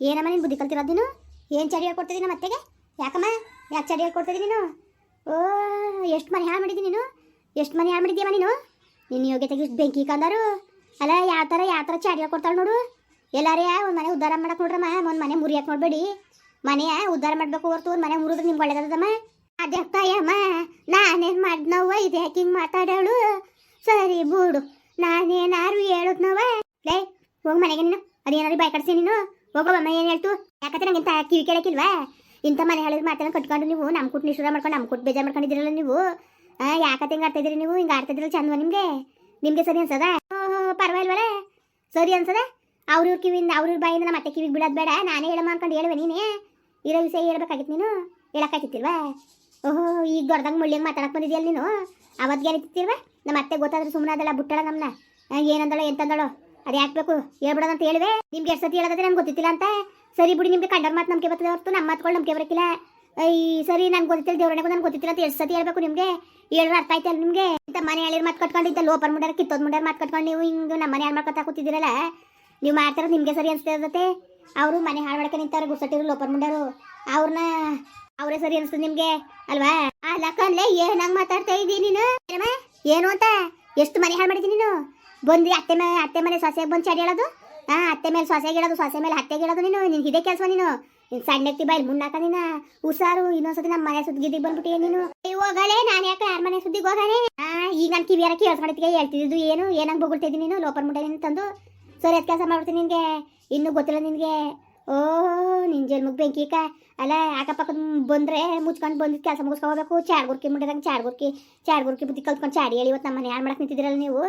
ಏನಮ್ಮ ನೀನು ಬುದ್ಧಿ ಕಲ್ತಿರೋದು ನೀನು? ಏನು ಚಡಿ ಹೇಳ್ಕೊಡ್ತಿದ್ದೀನಿ ಮತ್ತೆಗೆ ಯಾಕಮ್ಮ? ಯಾಕೆ ಚಡಿ ಹೇಳ್ಕೊಡ್ತಿದ್ದೀನಿ ನೀನು? ಓ, ಎಷ್ಟು ಮನೆ ಹಾಳು ಮಾಡಿದ್ದೀನಿ ನೀನು? ಎಷ್ಟು ಮನೆ ಹಾಳು ಮಾಡಿದ್ದೀಯಮ್ಮ ನೀನು? ನಿನ್ನ ಯೋಗ್ಯತೆಗೆ ಇಷ್ಟು ಬೆಂಕಿ ಕಂದರು? ಅಲ್ಲ, ಯಾವ ಥರ ಯಾವ ಥರ ಚಾಡಿ ಹೇಳ್ಕೊಡ್ತಾಳೆ ನೋಡು? ಎಲ್ಲಾರೇ ಒಂದು ಮನೆ ಉದ್ಧಾರ ಮಾಡಕ್ಕೆ ನೋಡ್ರಮ್ಮ, ಒಂದು ಮನೆ ಮುರಿಯಕ್ಕೆ ನೋಡಬೇಡಿ. ಮನೆಯ ಉದ್ಧಾರ ಮಾಡಬೇಕು ಹೊರತು ಒಂದು ಮನೆ ಮುರಿದ್ರೆ ನಿಮ್ಗೆ ಒಳ್ಳೇದದಮ್ಮ. ಅದೇ ತಾಯಮ್ಮ ನಾನೇನು ಮಾಡಿದ್ನವ್ವ ಇದು ಯಾಕೆ ಹಿಂಗೆ ಮಾತಾಡೋಳು. ಸರಿ ಬಿಡು, ನಾನೇನಾರು ಹೇಳುದ್ನವ ಲೇ, ಹೋಗಿ ಮನೆಗೆ ನೀನು. ಅದೇನಾದ್ರು ಬಾಯ್ ಕಡ್ಸಿ ನೀನು. ಹೋಗೋವಮ್ಮ ಏನು ಹೇಳ್ತು? ಯಾಕಂದ್ರೆ ನಂಗೆ ಇಂಥ ಕಿವಿ ಕೇಳಕ್ಕಿಲ್ವಾ? ಇಂಥ ಮನೆ ಹೇಳಿದ ಮಾತಾಡ ಕಟ್ಕೊಂಡು ನೀವು, ನಮ್ಮ ಕುಟ್ ನಿಷ್ಠುರ ಮಾಡ್ಕೊಂಡು, ನಮ್ಮ ಕುಟ್ಟು ಬೇಜಾರು ಮಾಡ್ಕೊಂಡಿದ್ದೀರಲ್ಲ ನೀವು. ಯಾಕತ್ತೆ ಹಿಂಗೆ ಆಡ್ತಾ ನೀವು? ಹಿಂಗೆ ಆಡ್ತಾ ಇದ್ರಲ್ಲ ಚಂದವ ನಿಮಗೆ? ನಿಮಗೆ ಸರಿ ಅನ್ಸದ? ಪರವಾಗಿಲ್ವಲ್ಲ ಸರಿ ಅನ್ಸದ? ಅವ್ರ ಕಿವಿಯಿಂದ, ಅವ್ರ ಬಾಯಿಂದ ನಮ್ಮ ಅತ್ತೆ ಕಿವಿಗೆ ಬಿಡೋದು ಬೇಡ. ನಾನೇ ಹೇಳಮ್ಮ ಅನ್ಕೊಂಡು ಹೇಳುವೆ ನೀನೇ. ಇರೋ ವಿಷಯ ಹೇಳ್ಬೇಕಾಗಿತ್ತು ನೀನು? ಹೇಳೋಕ್ಕಾಗಿತ್ತಿಲ್ವಾ ಓಹೋ, ಈಗ ದೊಡ್ಡದಂಗೆ ಮುಳ್ಳಿಯಂಗೆ ಮಾತಾಡಕ್ಕೆ ಬಂದಿದ್ಯಲ್ಲ ನೀನು? ಅವತ್ತಿಗೆ ಏನಿತ್ತಿಲ್ವಾ ನಮ್ಮ ಅತ್ತೆ ಗೊತ್ತಾದ್ರೆ ಸುಮ್ಮನೆ ಅದಲ್ಲ ಬುಟ್ಟಳ ನಮ್ಮನ್ನ ಏನಂದಳೋ, ಎಂತಂದಳೋ? ಅದು ಯಾಕೆ ಬೇಕು? ಅಂತ ಹೇಳಿದೆ ನಿಮ್ಗೆ ಎಷ್ಟು ಸತಿ ಹೇಳೋದಾದ್ರೆ ನಂಗೆ ಗೊತ್ತಿಲ್ಲ ಅಂತ. ಸರಿ ಬಿಡಿ, ನಿಮ್ಗೆ ಕಂಡರ್ ಮಾತು ನಂಬಿಕೆ ಬರ್ತದೆ ಹೊರತು. ನಮ್ಮ ಮಾತುಗಳು ನಮ್ಗೆ ಬರಕಿಲ್ಲ. ಈ ಸರಿ, ನನ್ಗೆ ಗೊತ್ತಿಲ್ಲ ದೇವ್ರನೆಗೂ ನನ್ಗೆ ಗೊತ್ತಿಲ್ಲ ಅಂತ ಎಷ್ಟು ಸತಿ ಹೇಳ್ಬೇಕು ನಿಮಗೆ? ಹೇಳಿದ್ರೆ ಅರ್ಥ ಆಯ್ತಲ್ಲ ನಿಮಗೆ? ಇಂತ ಮನೆ ಹೇಳಿದ ಮಾತು ಕಟ್ಕೊಂಡು ಇಂಥ ಲೋಪರ್ ಮುಂಡಾರ, ಕಿತ್ತೋದ್ ಮುಂಡಾರ ಮಾತು ಕಟ್ಕೊಂಡು ನೀವು ಹಿಂಗೆ ನಮ್ಮ ಮನೆ ಹಾಳು ಮಾಡ್ಕೊತಾ ಕೂತಿದ್ದೀರಲ್ಲ? ನೀವು ಮಾಡ್ತಾರೆ ನಿಮಗೆ ಸರಿ ಅನಿಸ್ತಿರತ್ತೆ ಅವರು ಮನೆ ಹಾಳು ಮಾಡ್ಕೊಂಡು ನಿಂತವ್ರು ಗುಡ್ಸಟ್ಟಿರು ಲೋಪರ್ ಮುಂಡಾರು. ಅವ್ರನ್ನ ಅವರೇ ಸರಿ ಅನಿಸ್ತದೆ ನಿಮಗೆ. ಅಲ್ವಾ? ಅಲ್ಲ ಕನ್ಲೆ ಹಂಗೆ ಮಾತಾಡ್ತಾ ಇದ್ದೀನಿ ನೀನು? ಏನು ಅಂತ? ಎಷ್ಟು ಮನೆ ಹಾಳು ಮಾಡಿದ್ದೀನಿ ನೀನು? ಬಂದು ಅತ್ತೆ ಮನೆ ಅತ್ತೆ ಮನೆ ಸೊಸೆಗೆ ಬಂದು ಚಡಿ ಹೇಳೋದು? ಹಾಂ ಅತ್ತೆ ಮೇಲೆ ಸೊಸೆಗೆ ಇಡೋದು ಸೊಸೆ ಮೇಲೆ ಅತ್ತೆಗೆ ಇಡೋದು ನೀನು? ನೀನು ಇದೇ ಕೆಲಸ ನೀನು? ನೀನು ಸಣ್ಣ ಎತ್ತಿ ಬಾಯಲ್ಲಿ ಮುನ್ನಾಕ ನೀನು? ಹುಷಾರು, ಇನ್ನೊಂದ್ಸತಿ ನಮ್ಮ ಮನೆ ಸುದ್ದಿಗೆ ಬಂದ್ಬಿಟ್ಟಿಯ ನೀನು? ಹೋಗಲೇ, ನಾನು ಯಾಕೆ ಯಾರ ಮನೆ ಸುದ್ದಿಗೆ ಹೋಗಲೇ? ಹಾಂ ಈಗ ನಾನು ಕಿವಿಯಾರ ಕೇಳಿಸ್ಕೊಂಡಿದ್ದೆ ಹೇಳ್ತಿದ್ದು ಏನು? ಏನಂಗ್ ಬೊಗಳ್ತಾ ಇದ್ದೀನಿ ನೀನು? ಲೋಪರ್ ಮುಟ್ಟೆ ನೀನು ತಂದು? ಸರಿ, ಅದು ಕೆಲಸ ಮಾಡ್ಬಿಡ್ತೀನಿ ನಿನಗೆ. ಇನ್ನೂ ಗೊತ್ತಿಲ್ಲ ನಿನಗೆ. ಓಹ್ ನಿನ್ ಬೆಂಕಿ ಕಾ ಅಲ್ಲ, ಅಕ್ಕಪಕ್ಕದ ಬಂದ್ರೆ ಮುಚ್ಕೊಂಡು ಬಂದಿದ್ದು ಕೆಲಸ ಮುಗಿಸ್ಕೋಬೇಕು ಚಾಡ್ಗುರ್ಕಿ ಮುಟ್ಟಿದಂಗೆ ಚಾರ್ ಗುರ್ಕಿ ಬುದ್ಧಿ ಕಲ್ತ್ಕೊಂಡು ಚಾಡಿ ಹೇಳಿ ಇವತ್ತು ನಮ್ಮ ಮನೆ ಯಾರು ಮಾಡಕ್ಕೆ ನಿಂತಿದ್ದೀರಲ್ಲ ನೀವು?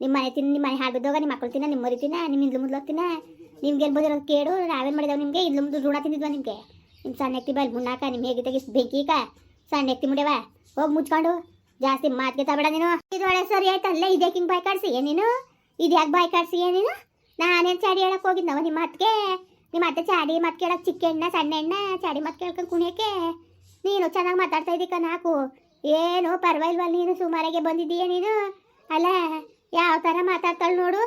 ನಿಮ್ಮ ಮನೆ ತಿನ್ನ ನಿಮ್ಮ ಮನೆ ಹಾಳು ನಿಮ್ಮ ಮಕ್ಕಳು ತಿನ್ನ ನಿಮ್ಮ ಮರಿ ತಿನ್ನ ನಿಮ್ಮ ಹಿಂದ್ಲು ಮುದ್ಲು ತಿನ್ನ. ನಿಮ್ಗೆ ಏನು ಬಂದಿರೋದು ಕೇಳು, ನಾವೇನು ಮಾಡಿದೆವು ನಿಮಗೆ? ಇಲ್ಲಿ ಮುಂದೆ ಋಣ ತಿಂದಿದ್ವಾ ನಿಮಗೆ? ನಿಮ್ಮ ಸಣ್ಣ ಎತ್ತಿ ಬಲ್ ಮುನ್ನಾಕ ನಿಮ್ಮ ಹೇಗೆ ತೆಗಿಸ್ ಬೆಂಕಿಕ ಸಣ್ಣ ಎತ್ತಿ ಮುಡ್ಯವ? ಹೋಗಿ ಮುಚ್ಕೊಂಡು, ಜಾಸ್ತಿ ಮಾತಿಗೆ ತಬೇಡ ನೀನು. ಇದೊಳೆ ಸರಿ ಆಯ್ತು ಅಲ್ಲೇ ಇದೇ ಹಿಂಗೆ ಬಾಯ್ ಕಾಡ್ಸಿ ನೀನು ಇದ್ಯಾಕೆ ಬಾಯ್ ಕಾಡ್ಸಿ ನೀನು ನಾನೇನು ಚಾಡಿ ಹೇಳಕ್ಕೆ ಹೋಗಿದ್ನವ ನಿಮ್ಮ ಅತ್ತಿಗೆ ನಿಮ್ಮ ಅತ್ತೆ ಚಾಡಿ ಮಾತು ಕೇಳಕ್ಕೆ ಚಿಕ್ಕ ಎಣ್ಣ ಸಣ್ಣ ಎಣ್ಣ ಚಾಡಿ ಮಾತು ಕೇಳ್ಕೊಂಡು ಕುಣಿಯಕ್ಕೆ? ನೀನು ಚೆನ್ನಾಗಿ ಮಾತಾಡ್ತಾ ಇದ್ದೀಕ ನಾಕು. ಏನು ಪರವಾಗಿಲ್ವಲ್ಲ ನೀನು, ಸುಮಾರಾಗೆ ಬಂದಿದ್ದೀಯ ನೀನು? ಅಲ್ಲ ಯಾವ ಥರ ಮಾತಾಡ್ತಾಳೆ ನೋಡು.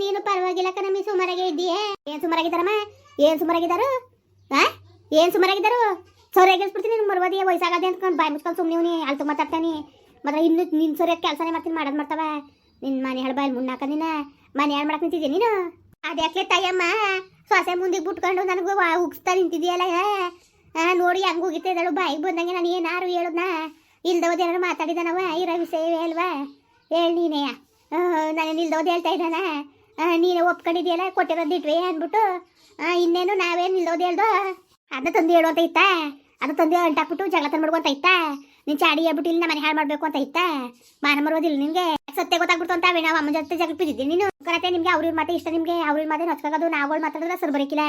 ನೀನು ಪರವಾಗಿಲ್ಲ ಕಣಮ್ಮಿ ಸುಮಾರಾಗೆ ಇದ್ದೀಯೇ. ಏನು ಸುಮಾರಾಗಿದ್ದಾರಮ್ಮ? ಏನು ಸುಮಾರಾಗಿದ್ದಾರು? ಆ? ಏನು ಸುಮಾರಾಗಿದ್ದಾರು? ಗೆಲ್ಸ್ಬಿಡ್ತೀನಿ ನಿನ್ ಮರವಾದಿಯ ವಯಸ್ಸಾಗದೆ ಅಂತ ಬಾಯ್ ಮುಚ್ಕೊಂಡು ಸುಮ್ಮನೆ ನೀ ಅಲ್ತು ಮಾತಾಡ್ತಾನೆ ಮಾತ್ರ ಇನ್ನು ನಿನ್ನ ಸೌರ್ಯ ಕೆಲಸನೇ ಮಾಡ್ತೀನಿ, ಮಾಡೋದು ಮಾಡ್ತಾವ. ನಿನ್ನ ಮನೆ ಹೇಳ ಬಾಯಲ್ಲಿ ಮುನ್ನಾಕ ನೀನ. ಮನೆ ಹಾಳು ಮಾಡಕ್ಕೆ ನಿಂತಿದ್ದೆ ನೀನು? ಅದ್ಯಾಕ್ಲೆ ತಾಯಮ್ಮ? ಸೊಸೆ ಮುಂದೆ ಬಿಟ್ಕೊಂಡು ನನಗೂ ಉಗ್ಸ್ತಾ ನಿಂತಿದ್ಯಲ್ಲ ನೋಡಿ ಹಂಗೆ ಹೋಗಿತ್ತ ಇದ್ದಾಳು. ಬಾಯಿಗೆ ಬಂದಂಗೆ ನಾನು ಏನಾರು ಹೇಳೋದ್ನ? ಇಲ್ದವದೇನಾರು ಮಾತಾಡಿದ ನಾವ ಇರೋ ವಿಷಯವೇ ಅಲ್ವಾ? ಹೇಳಿ ನೀನೇ. ನಿಲ್ದೋದು ಹೇಳ್ತಾ ಇದ್ದಾನ? ನೀನು ಒಪ್ಕೊಂಡಿದ್ಯಲ್ಲ, ಕೊಟ್ಟಿರೋದು ಇಟ್ವೆ ಅಂದ್ಬಿಟ್ಟು. ಇನ್ನೇನು ನಾವೇ ನಿಲ್ದೋದು ಹೇಳ್ದೋ? ಅದನ್ನ ತಂದು ಹೇಳು ಅಂತ ಇತ್ತಾ? ಅದು ತಂದು ಅಂಟಾಕ್ಬಿಟ್ಟು ಜಗಳ ತಂದ್ಬಿಡ್ಕು ಅಂತ ಇತ್ತಾ? ನೀನು ಚಾಡಿ ಹೇಳ್ಬಿಟ್ಟು ಇಲ್ಲಿ ಮನೆ ಹಾಳು ಮಾಡಬೇಕು ಅಂತ ಇತ್ತಾ? ಮಾನ ಮರೋದಿಲ್ಲ ನಿನಗೆ? ಸತ್ಯ ಗೊತ್ತಾಗ್ಬಿಡ್ತು ಅಂತ ನಾವು ಅಮ್ಮನ ಜೊತೆ ಜಗಳ ಬಿದ್ದಿದ್ದೆ ನೀನು? ಕರತೆ ನಿಮಗೆ ಅವ್ರ ಮಾತೆ ಇಷ್ಟ ನಿಮಗೆ? ಅವ್ರ ಮಾತೆ ನಚ್ಕೋದು ನಾವುಗಳು ಮಾತಾಡಿದ್ರೆ ಸರ್ ಬರಕಿಲ್ಲ.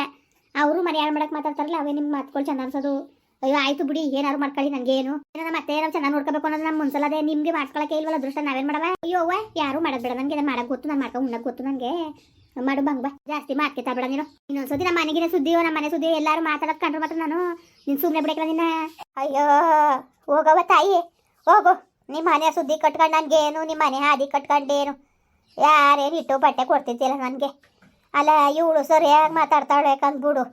ಅವರು ಮನೆ ಹಾಳು ಮಾಡಕ್ಕೆ ಮಾತಾಡ್ತಾರಲ್ಲ, ಅವೇ ನಿಮ್ಮ ಮಾತುಗಳು ಚೆನ್ನ ಅನ್ಸೋದು. ಅಯ್ಯೋ, ಆಯ್ತು ಬಿಡಿ ಏನಾರು ಮಾಡ್ಕೊಳ್ಳಿ ನನಗೆ ಏನು? ಮತ್ತೆ ಏನಾರು ಚೆನ್ನಾಗಿ ನೋಡ್ಕೋಬೇಕು ಅನ್ನೋದು ನಮ್ಮ ಮುನ್ಸಲದೆ ನಿಮಗೆ ಮಾಡ್ಕೊಳಕ್ಕೆ ಇಲ್ವಲ್ಲ ಅದೃಷ್ಟ, ನಾವೇನ್ ಮಾಡವ? ಅಯ್ಯೋ, ಅವ್ವ, ಯಾರು ಮಾಡೋದು ಬೇಡ ನನಗೆ ಮಾಡಕ್ಕೆ ಗೊತ್ತು, ನಾನು ಮಾಡ್ಕೊಂಡು ಉಣ್ಣಕ್ಕೆ ಗೊತ್ತು ನನಗೆ ಮಾಡು, ಬಂಗ್, ಬಾ. ಜಾಸ್ತಿ ಮಾತ್ಕೆ ತಬೇಡ ನೀನು. ಇನ್ನೊಂದ್ಸತಿ ನಮ್ಮ ಮನೆಗಿನ ಸುದ್ದಿಯೋ ನಮ್ಮ ಮನೆ ಸುದ್ದಿ ಎಲ್ಲರೂ ಮಾತಾಡೋದು ಕಂಡ್ರೆ ಮಾತ್ರ ನಾನು. ನೀನು ಸುಮ್ಮನೆ ಬಿಡಕ್ಕೆ ನಿನ್ನ. ಅಯ್ಯೋ ಹೋಗವ ತಾಯಿ, ಹೋಗು. ನಿಮ್ಮ ಮನೆ ಸುದ್ದಿ ಕಟ್ಕೊಂಡು ನನಗೆ ಏನು ನಿಮ್ಮ ಮನೆ ಹಾದಿ ಕಟ್ಕೊಂಡೇನು? ಯಾರೇನು ಇಟ್ಟು ಬಟ್ಟೆ ಕೊಡ್ತಿದ್ದಿಲ್ಲ ನನಗೆ? ಅಲ್ಲ, ಇವಳು ಸರಿಯಾಗಿ ಮಾತಾಡ್ತಾಳೆ ಕಂದ್ಬಿಡು.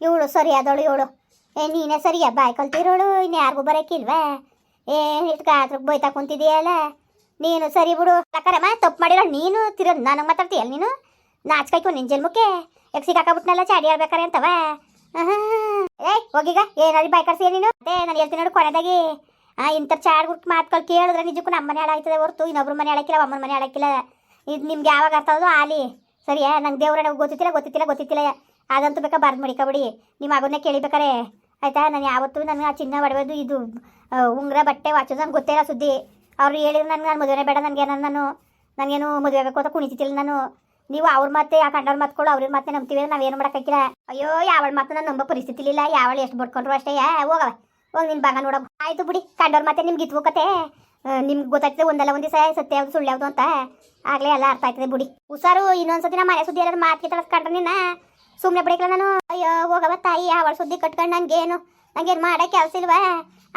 ಇವಳು ಸರಿಯಾದವಳು, ಇವಳು. ಏ, ನೀನೇ ಸರಿಯಾ? ಬಾಯ್ ಕಲ್ತಿರೋಳು, ಇನ್ನು ಯಾರಿಗೂ ಬರೋಕ್ಕಿಲ್ವಾ ಏ ಇಟ್ಕ ಗಾತ್ರಕ್ಕೆ ಬೈತಾ ಕುಂತಿದೀಯಲ್ಲ ನೀನು ಸರಿ ಬಿಡು. ಯಾಕರಮ್ಮ ತಪ್ಪು ಮಾಡಿರೋ ನೀನು? ತಿರ ನನಗೆ ಮಾತಾಡ್ತೀಯಲ್ಲ ನೀನು? ನಾಚ್ಕಾಯ್ಕೊ ನಿನ್ ಜನ್ಮಕ್ಕೆ? ಯಾಕೆ ಸಿಕ್ಕಾಕಬಿಟ್ನಲ್ಲ ಚಾಡಿ ಹೇಳ್ಬೇಕಾರೆ ಅಂತವ? ಏಯ್ ಹೋಗೀಗ, ಏನಾದ್ರು ಬಾಯ್ ಕರ್ಸಿ ನೀನು? ಅದೇ, ನಾನು ಹೇಳ್ತೀನಿ ನೋಡು ಕೊನೆದಾಗಿ. ಆ ಇಂಥ ಚಾಡ್ ಗುಟ್ ಮಾತ್ಕೊಳ್ಳಿ ಕೇಳಿದ್ರೆ ನಿಜಕ್ಕೂ ನಮ್ಮ ಮನೆ ಹಾಳಾಯ್ತದೆ ಹೊರತು, ಇನ್ನೊಬ್ರು ಮನೆ ಹಾಳಾಕಿಲ್ಲ ಅಮ್ಮನ ಮನೆ ಹಾಳಾಕಿಲ್ಲ. ಇದು ನಿಮ್ಗೆ ಯಾವಾಗ ಅರ್ಥ ಆಲಿ ಸರಿಯಾ? ನಂಗೆ ದೇವ್ರ ಗೊತ್ತಿತ್ತಿಲ್ಲ ಗೊತ್ತಿತ್ತಿಲ್ಲ ಗೊತ್ತಿತ್ತಿಲ್ಲ. ಅದಂತೂ ಬೇಕಾ, ಬರ್ದು ಮಡಿಕಬಿಡಿ ನಿಮ್ಮ ಮಗನ್ನೇ ಕೇಳಿಬೇಕಾರೆ. ಆಯ್ತಾ? ನಾನು ಯಾವತ್ತೂ ನನಗೆ ಆ ಚಿನ್ನ ಒಡವೆದು ಇದು ಉಂಗ್ರ, ಬಟ್ಟೆ, ವಾಚೋದು ನನಗೆ ಗೊತ್ತೇ ಇಲ್ಲ ಸುದ್ದಿ. ಅವ್ರು ಹೇಳಿದ್ರು ನನಗೆ, ನಾನು ಮದುವೆ ಬೇಡ, ನನಗೆ ನಾನು ನಾನು? ನನಗೇನು ಮದುವೆ ಬೇಕು ಅಂತ ಕುಣಿತಿಲ್ಲ ನಾನು? ನೀವು ಅವ್ರ ಮತ್ತೆ ಆ ಕಂಡವ್ರ ಮಾತ್ಗಳು ಅವ್ರ ಮತ್ತೆ ನಂಬ್ತೀವಿ ನಾವೇನು ಮಾಡೋಕ್ಕಾಗಿಲ್ಲ ಅಯ್ಯೋ, ಯಾವಳ ಮಾತು ನಾನು ನಂಬೋ ಪರಿಸ್ಥಿತಿ ಇಲ್ಲ. ಯಾವಳು ಎಷ್ಟು ಬಡ್ಕೊಂಡ್ರು ಅಷ್ಟೇ ಹೋಗವ. ಹೋಗಿ ನಿನ್ನ ಭಾಗ ನೋಡೋ ಆಯ್ತು ಬಿಡಿ, ಕಂಡವ್ರ ಮತ್ತೆ ನಿಮ್ಗೆ ಇತ್ತು ಕತೆ? ನಿಮ್ಗೆ ಗೊತ್ತಾಗ್ತದೆ ಒಂದಲ್ಲ ಒಂದು ದಿವಸ ಸತ್ಯ ಸುಳ್ಳು ಯಾವ್ದು ಅಂತ. ಆಗಲೇ ಎಲ್ಲ ಅರ್ಥ ಆಯ್ತದೆ ಬಿಡಿ. ಹುಷಾರು, ಇನ್ನೊಂದ್ಸತಿ ನಮ್ಮ ಮನೆ ಸುದ್ದಿ ಎಲ್ಲರೂ ಮಾತು ತಳಸ್ಕೊಂಡ್ರೆ ನಿನ್ನ? ಸುಮ್ಮನೆ ಬಿಡಿಕಲ್ಲ ನಾನು, ಅಯ್ಯೋ ಹೋಗವ ತಾಯಿ ಅವಳ ಸುದ್ದಿ ಕಟ್ಕೊಂಡು ನಂಗೇನು? ನಂಗೇನು ಮಾಡೋ ಕೆಲಸ ಇಲ್ವಾ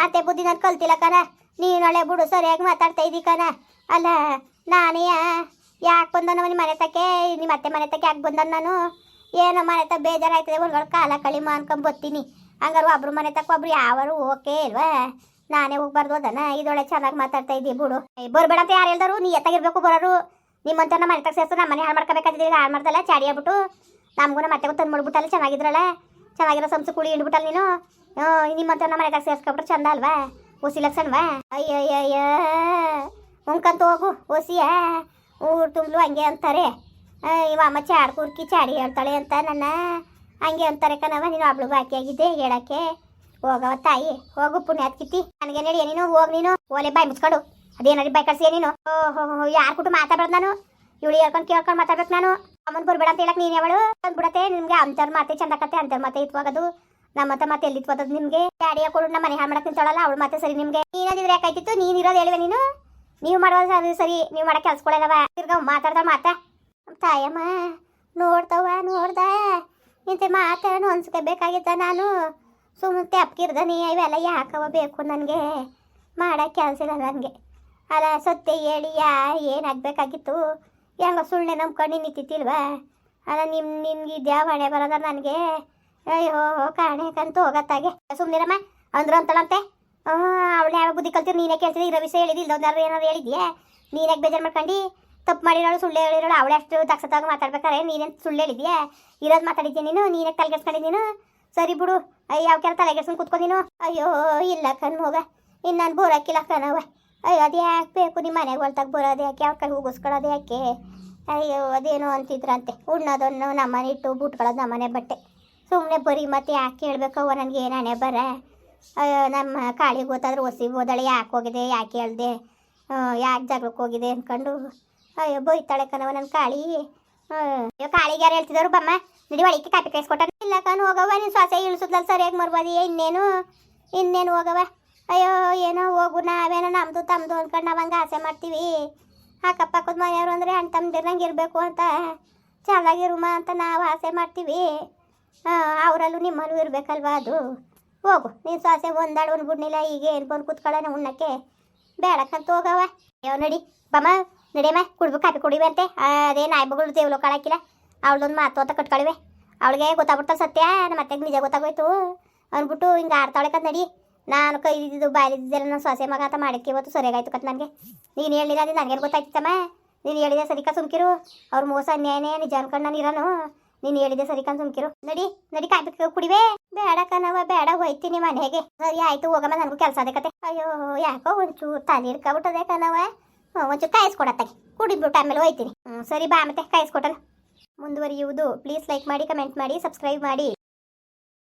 ಅತ್ತೆ ಬುದ್ಧಿ ನಾನು ಕಲ್ತಿಲ್ಲ ಕಣ. ನೀನೊಳ್ಳೆ ಬಿಡು ಸರಿಯಾಗಿ ಮಾತಾಡ್ತಾ ಇದ್ದೀ ಕಣ. ಅಲ್ಲ, ನಾನೇ, ಯಾಕೆ ಬಂದ ನಿಮ್ಮ ಮನೆ ತಕ್ಕೆ? ನಿಮ್ಮ ಅತ್ತೆ ಮನೆ ತಕ್ಕೆ ಯಾಕೆ ಬಂದ ನಾನು? ಏನೋ ಮನೆ ತ ಬೇಜಾರಾಯ್ತದೆ ಒಂದ್ಗಳ ಕಾಲ ಕಳಿ ಮಾನ್ಕೊಂಡು ಬರ್ತೀನಿ ಹಂಗಾರು ಒಬ್ರು ಮನೆ ತಕ್ಕ ಒಬ್ರು ಯಾವಾರು ಓಕೆ ಇಲ್ವಾ? ನಾನೇ ಹೋಗ್ಬಾರ್ದು ಅದನ್ನ ಇದೊಳೆ ಚೆನ್ನಾಗಿ ಮಾತಾಡ್ತಾ ಇದ್ದಿ ಬಿಡು. ಬರ್ಬೇಡ ಅಂತ ಯಾರು ಹೇಳ್ದರು? ನೀ ಎತ್ತಾಗಿರ್ಬೇಕು ಬರೋರು. ನಿಮ್ಮಂತ ನಮ್ಮ ಮನೆ ತಗ ಸೇರ್ಸು ನಮ್ಮ ಮನೆ ಹಾಳು ಮಾಡ್ಕೋಬೇಕಾದ್ರೆ ಹಾಳು ಮಾಡ್ದಲ್ಲ, ಚಾಡಿ ಆಗ್ಬಿಟ್ಟು. ನಮಗೂ ಮತ್ತೆ ತಂದು ಮಾಡ್ಬಿಟ್ಟಲ್ಲ ಚೆನ್ನಾಗಿದ್ರಲ್ಲ ಚೆನ್ನಾಗಿರೋ ಸಂಸು ಕೂಡಿ ಹಿಂಡ್ಬಿಟ್ಟಲ್ಲ ನೀನು. ನಿಮ್ಮಂತ ನಮ್ಮ ಮನೆಗೆ ಸೇರ್ಸ್ಕೊಬಿಟ್ರೆ ಚಂದ ಅಲ್ವಾ? ಓಸಿ ಲಕ್ಷಣವಾ? ಅಯ್ಯಯ್ಯಯ್ಯ. ಉಂಕಂತ ಹೋಗು, ಓಸಿಯಾ. ಊರು ತುಂಬಲು ಹಂಗೆ ಅಂತಾರೆ. ಇವ ಅಮ್ಮ ಚಾಡ್ ಕುರ್ಕಿ ಚಾಡಿ ಹೇಳ್ತಾಳೆ ಅಂತ ನನ್ನ. ಹಂಗೆ ಅಂತಾರೆ ಕಣವ ನೀನು ಅಬ್ಳು ಬಾಕಿ ಆಗಿದ್ದೆ ಹೇಳಕ್ಕೆ. ಹೋಗವ ತಾಯಿ, ಹೋಗು ಪುಣ್ಯ ಕಿತ್ತಿ ನನಗೆ ನಡಿ ನೀನು, ಹೋಗಿ ನೀನು. ಓಲೆ ಬಾಯಿ ಮುಚ್ಕೊಂಡು. ಅದೇನಾದ್ರು ಬಾಯಿ ಕಳ್ಸಿಯ ನೀನು? ಓಹೋ ಯಾರು ಕುಟು ಮಾತಾಡೋದು ನಾನು? ಇವಳು ಹೇಳ್ಕೊಂಡು ಕೇಳ್ಕೊಂಡು ಮಾತಾಡ್ಬೇಕು ನಾನು. ಅಮ್ಮನ್ ಬರ್ಬೇಡ ಅಂತ ಹೇಳಕ್ ನೀನ್ ಯಾವಳು? ಬಿಡತ್ತೆ, ನಿಮ್ಗೆ ಅಂತರ್ ಮಾತೆ ಚಂದಕತ್ತೆ ಅಂತರ್ ಮಾತೆ ಇತ್ವಾಗದು. ನಮ್ಮ ಮತ್ತೆ ಮತ್ತೆ ಎಲ್ಲಿ ಇತ್ವದದು ನಿಮ್ಗೆ? ಡ್ಯಾಡಿಯ ಕೊಡು ನಮ್ಮ ಮನೆ ಹಾಳು ಮಾಡಕ್ ನಿಂತಾಳಲ್ಲ, ಅವಳು ಮತ್ತೆ ಸರಿ ನಿಮ್ಗೆ. ನೀನದಿದ್ರೆ ಯಾಕಾಯ್ತಿತ್ತು ನೀನ್ ಇರೋದು ಹೇಳುವೆ ನೀನು? ನೀವು ಮಾಡೋದು ಸರಿ ಸರಿ, ನೀವು ಮಾಡೋ ಕೆಲ್ಸಗಳಲ್ಲವ ತಿರ್ಗ ಮಾತಾಡ್ದ ಮಾತಾ. ತಾಯಮ್ಮ ನೋಡ್ತವ ನೋಡ್ದ. ಇಂತೆ ಮಾತಾಡೋಣ ಅನ್ಸ್ಕೋಬೇಕಾಗಿತ್ತ ನಾನು. ಸುಮ್ಮನೆ ತೆಪ್ಕಿರ್ದನಿ ಇವೆಲ್ಲ ಯಾಕವ ಬೇಕು ನನಗೆ? ಮಾಡೋ ಕೆಲಸ ಇಲ್ಲ ನನಗೆ. ಅಲ್ಲ, ಸತ್ಯ ಹೇಳಿ, ಯಾ ಏನಾಗಬೇಕಾಗಿತ್ತು ಹೆಂಗ ಸುಳ್ಳೆ ನಂಬ್ಕೊಂಡು ನಿಂತಿತ್ತಿಲ್ವಾ ಅಲ್ಲ ನಿಮ್ಮ ನಿಮ್ಗೆ ಇದ್ಯಾ ಮನೆ ಬರೋದ ನನಗೆ, ಅಯ್ಯೋ ಕಾಣೆಕಂತ ಹೋಗತ್ತಾಗೆ ಸುಮ್ಮನಿರಮ್ಮ ಅಂದ್ರು ಅಂತಳಂತೆ. ಅವಳು ಯಾವ ಬುದ್ಧಿ ಕಲ್ತಿರು ನೀನೇ ಕೇಳ್ತೀನಿ ಇರೋ ವಿಷಯ ಹೇಳಿದಿ ಇಲ್ಲೊಂದಾರು ಏನಾದ್ರು ಹೇಳಿದ್ಯಾ? ನೀನಾಗ ಬೇಜಾರು ಮಾಡ್ಕೊಂಡು? ತಪ್ಪು ಮಾಡಿರೋಳು, ಸುಳ್ಳು ಹೇಳಿರೋಳು, ಅವಳೆ ಅಷ್ಟು ದಕ್ಷತಾಗ ಮಾತಾಡ್ಬೇಕಾರೆ, ನೀನೇನು ಸುಳ್ಳು ಹೇಳಿದ್ಯಾ? ಇರೋದು ಮಾತಾಡಿದ್ಯಾ ನೀನು? ನೀನೇ ತಲೆ ನೀನು? ಸರಿ ಬಿಡು, ಅಯ್ಯ, ಯಾವ ಕೆಲ ತಲೆಗೆಡ್ಸ್ಕೊಂಡು ಕೆಡ್ಸ್ಕೊಂಡು ನೀನು? ಅಯ್ಯೋ, ಇಲ್ಲ ಕಣ್ ಹೋಗ ಇನ್ನು ನಾನು ಬೋರಾಕಿಲ್ಲ ಕಣವ ಅಯ್ಯೋ, ಅದು ಯಾಕೆ ಬೇಕು ನಿಮ್ಮ ಮನೆಗೆ ಹೊಲ್ತಾಗ ಬರೋದು ಯಾಕೆ? ಯಾವ ಕೈ ಹೋಗಿಸ್ಕೊಳ್ಳೋದು ಯಾಕೆ? ಅಯ್ಯೋ, ಅದೇನೋ ಅಂತಿದ್ರಂತೆ. ಉಣ್ಣೋದನ್ನು ನಮ್ಮನೆ ಇಟ್ಟು ಬುಟ್ಕೊಳ್ಳೋದು ನಮ್ಮನೆ ಬಟ್ಟೆ. ಸುಮ್ಮನೆ ಬರೀ ಮತ್ತೆ ಯಾಕೆ ಹೇಳ್ಬೇಕವ್ವ ನನಗೆ ಏನು ಹಣೆ ಬರ? ಅಯ್ಯೋ, ನಮ್ಮ ಕಾಳಿಗೆ ಗೊತ್ತಾದ್ರೆ ಒಸಿ ಓದಳೆ ಯಾಕೆ ಹೋಗಿದೆ? ಯಾಕೆ ಹೇಳ್ದೆ? ಯಾಕೆ ಜಾಗಕ್ಕೆ ಹೋಗಿದೆ ಅಂದ್ಕೊಂಡು ಅಯ್ಯೋ, ಬೈತಾಳೆ ಕಣವ ನನ್ನ ಕಾಳಿ. ಅಯ್ಯೋ, ಕಾಳಿಗೆ ಯಾರು ಹೇಳ್ತಿದ್ರು ಬಮ್ಮ? ನಡಿ ಒಳಕ್ಕೆ ಕಾಪಿ ಕಾಯಿಸ್ಕೊಟ್ಟ ಇಲ್ಲ ಕಣ್ ಹೋಗವ ನೀನು ಶ್ವಾಸ ಇಳಿಸುದಲ್ಲ ಸರಿಯಾಗಿ ಮರ್ಬೋದಿ ಇನ್ನೇನು? ಇನ್ನೇನು ಹೋಗವ ಅಯ್ಯೋ, ಏನೋ ಹೋಗು ನಾವೇನೋ ನಮ್ಮದು ತಮ್ಮದು ಅಂದ್ಕೊಂಡು ನಾವು ಹಂಗೆ ಆಸೆ ಮಾಡ್ತೀವಿ. ಅಕ್ಕಪಕ್ಕದ ಮನೆಯವರು ಅಂದರೆ ಅಣ್ಣ ತಮ್ಮದಿರಂಗೆ ಇರಬೇಕು ಅಂತ. ಚೆನ್ನಾಗಿರುಮ ಅಂತ ನಾವು ಆಸೆ ಮಾಡ್ತೀವಿ. ಅವರಲ್ಲೂ ನಿಮ್ಮಲ್ಲೂ ಇರಬೇಕಲ್ವಾ ಅದು? ಹೋಗು, ನೀನು ಸಾಸೆ ಒಂದಾಡು ಒಂದು ಬಿಡ್ನಿಲ್ಲ ಈಗ ಏನು ಬಂದು ಕೂತ್ಕೊಳ್ಳೋಣ ಉಣ್ಣಕ್ಕೆ. ಬೇಡಕ್ಕಂತ ಹೋಗವ ಯಾವ ನಡಿ, ಬಮ್ಮ ನಡಿಯಮ್ಮ ಕುಡ್ಬೇಕು ಕಾಫಿ ಕುಡಿವೆ ಅಂತೆ. ಅದೇ ನಾಯಿಬಗಳು ದೇವ್ಲು ಕಾಳಾಕಿಲ್ಲ ಅವಳದೊಂದು ಮಾತು ಅಂತ ಕಟ್ಕೊಳಿವೆ. ಅವಳಿಗೆ ಗೊತ್ತಾಗ್ಬಿಡ್ತಾಳೆ ಸತ್ಯ ನಮ್ಮ ಅತ್ತೆಗೆ ನಿಜ ಗೊತ್ತಾಗೋಯ್ತು. ಅಂದ್ಬಿಟ್ಟು ಹಿಂಗೆ ಆಡ್ತಾಳೆ ನಡಿ. ನಾನು ಕೈ ಇದ್ದಿದ್ದು ಬಾಯಲ್ಲಿದ್ದೆಲ್ಲ ನಾನು ಸೊಸೆ ಮಗ ಅಂತ ಮಾಡಕ್ಕೆ ಇವತ್ತು ಸರಿಯಾಗಾಯ್ತು ಕತ್ ನನಗೆ. ನೀನು ಹೇಳಿದ ಅದು ನನಗೇನು ಗೊತ್ತಾಯ್ತಮ್ಮ? ನೀನು ಹೇಳಿದೆ ಸರಿಕ ಸುಮ್ಕಿರು. ಅವ್ರ ಮೋಸ ಅನ್ಯಾಯನೇ, ನಿಜ ಅನ್ಕೊಂಡು ನಾನು ಇರೋನು. ನೀನು ಹೇಳಿದೆ ಸರಿಕಂತ ಸುಮ್ಕಿರು. ನಡಿ ನಡಿ ಕಾಯ್ಬೇಕು ಕುಡಿವೆ. ಬೇಡ ಕಣವ ಬೇಡ ಹೋಯ್ತೀನಿ ಮನೆಗೆ. ಸರಿ ಆಯ್ತು, ಹೋಗಮ್ಮ, ನನಗೂ ಕೆಲಸ ಅದೇ ಕತೆ. ಅಯ್ಯೋ, ಯಾಕೋ ಒಂಚೂರು ತಲೆ ಇರ್ಕೊಬಿಟ್ಟದೆ ಕಣವ ಒಂಚೂರು ಕಾಯಿಸ್ಕೊಡತ್ತಾಗೆ ಕುಡಿದ್ಬಿಟ್ಟು ಆಮೇಲೆ ಹೋಯ್ತೀನಿ. ಹ್ಞೂ ಸರಿ ಬಾ ಮತ್ತೆ ಕಾಯಿಸ್ಕೊಟ್ಟಲ್ಲ ಮುಂದುವರಿಯುವುದು. ಪ್ಲೀಸ್ ಲೈಕ್ ಮಾಡಿ ಕಮೆಂಟ್ ಮಾಡಿ ಸಬ್ಸ್ಕ್ರೈಬ್ ಮಾಡಿ.